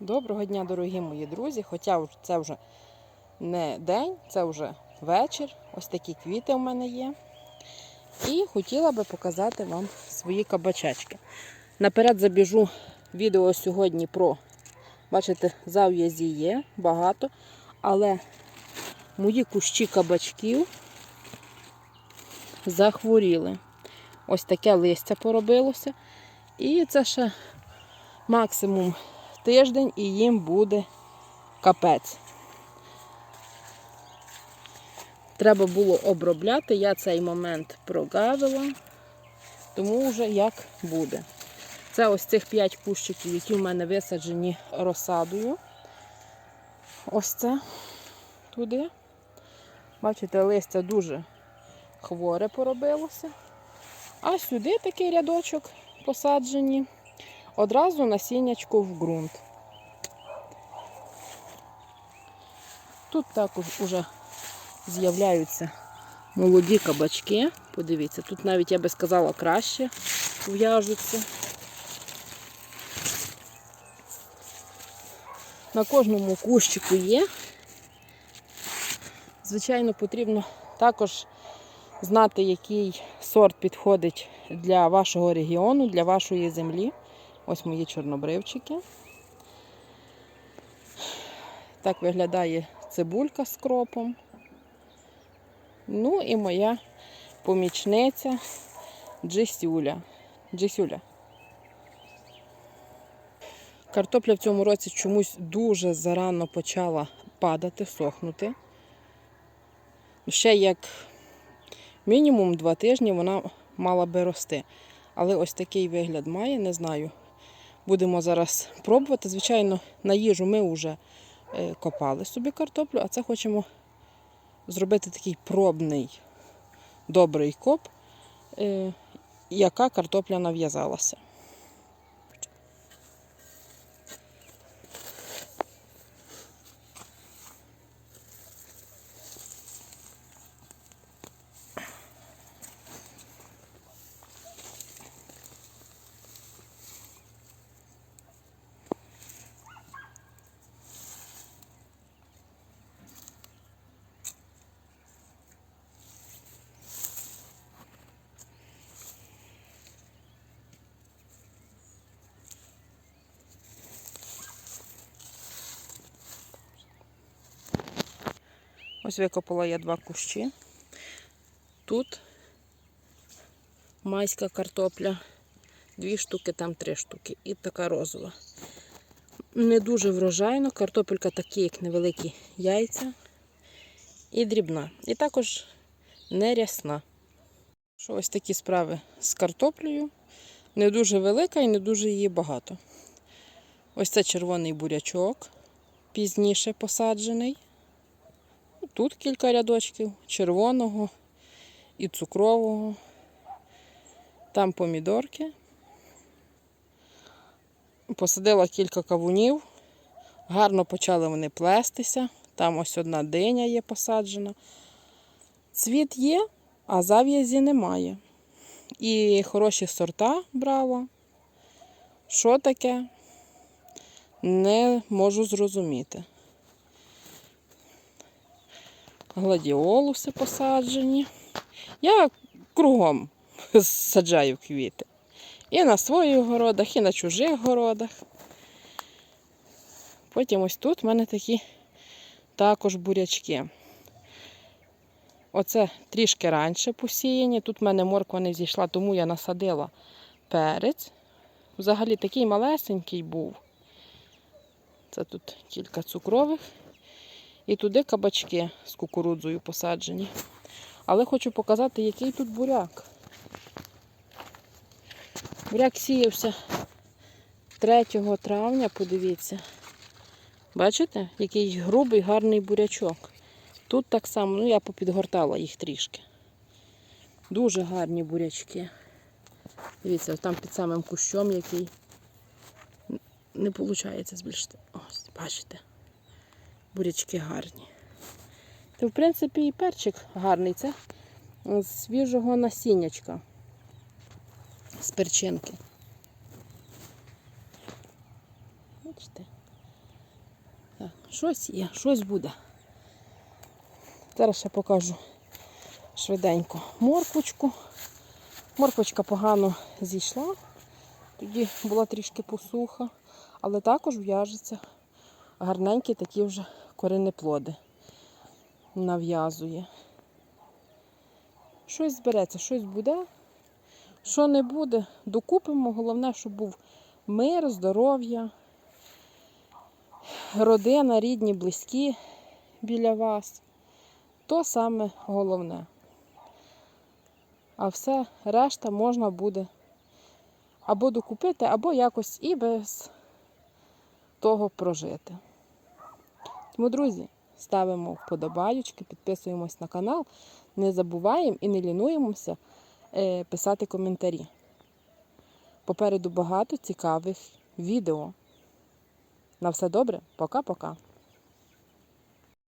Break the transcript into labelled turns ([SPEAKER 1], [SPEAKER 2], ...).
[SPEAKER 1] Доброго дня, дорогі мої друзі. Хоча це вже не день, це вже вечір. Ось такі квіти у мене є. І хотіла би показати вам свої кабачечки. Наперед забіжу відео сьогодні про, бачите, зав'язі є багато, але мої кущі кабачків захворіли. Ось таке листя поробилося. І це ще максимум тиждень і їм буде капець. Треба було обробляти, я цей момент прогавила, тому вже як буде. Це ось цих 5 кущиків, які в мене висаджені розсадою. Ось це туди. Бачите, листя дуже хворе поробилося. А сюди такий рядочок посаджені. Одразу насіннячко в ґрунт. Тут також уже з'являються молоді кабачки. Подивіться, тут навіть, я би сказала, краще в'яжуться. На кожному кущику є. Звичайно, потрібно також знати, який сорт підходить для вашого регіону, для вашої землі. Ось мої чорнобривчики. Так виглядає цибулька з кропом. Ну і моя помічниця Джисюля. Джисюля. Картопля в цьому році чомусь дуже зарано почала падати, сохнути. Ще як мінімум два тижні вона мала би рости. Але ось такий вигляд має, не знаю. Будемо зараз пробувати. Звичайно, на їжу ми вже е, копали собі картоплю, а це хочемо зробити такий пробний добрий коп, е, яка картопля нав'язалася. Ось викопала я два кущі. Тут майська картопля, дві штуки, там три штуки. І така розова. Не дуже врожайно, картопелька такі, як невеликі яйця. І дрібна. І також не рясна. Що ось такі справи з картоплею. Не дуже велика і не дуже її багато. Ось це червоний бурячок, пізніше посаджений. Тут кілька рядочків червоного і цукрового. Там помідорки. Посадила кілька кавунів. Гарно почали вони плестися. Там ось одна диня є посаджена. Цвіт є, а зав'язі немає. І хороші сорта брала. Що таке? Не можу зрозуміти. Гладіолуси посаджені. Я кругом саджаю квіти. І на своїх городах, і на чужих городах. Потім ось тут в мене такі також бурячки. Оце трішки раніше посіяні. Тут в мене морква не зійшла, тому я насадила перець. Взагалі такий малесенький був. Це тут кілька цукрових. І туди кабачки з кукурудзою посаджені. Але хочу показати, який тут буряк. Буряк сіявся 3 травня, подивіться. Бачите, який грубий, гарний бурячок. Тут так само, ну я попідгортала їх трішки. Дуже гарні бурячки. Дивіться, там під самим кущом який не виходить збільшити. Ось, бачите бурячки гарні. То, в принципі, і перчик гарний. Це з свіжого насіннячка з перчинки. Бачите? Щось є, щось буде. Зараз ще покажу швиденько морквочку. Морквочка погано зійшла. Тоді була трішки посуха, але також в'яжеться гарненькі такі вже коренеплоди. Нав'язує. Щось збереться, щось буде. Що не буде, докупимо. Головне, щоб був мир, здоров'я, родина, рідні, близькі біля вас. То саме головне. А все решта можна буде або докупити, або якось і без того прожити. Тому, друзі, ставимо вподобайочки, підписуємось на канал, не забуваємо і не лінуємося е, писати коментарі. Попереду багато цікавих відео. На все добре, пока-пока.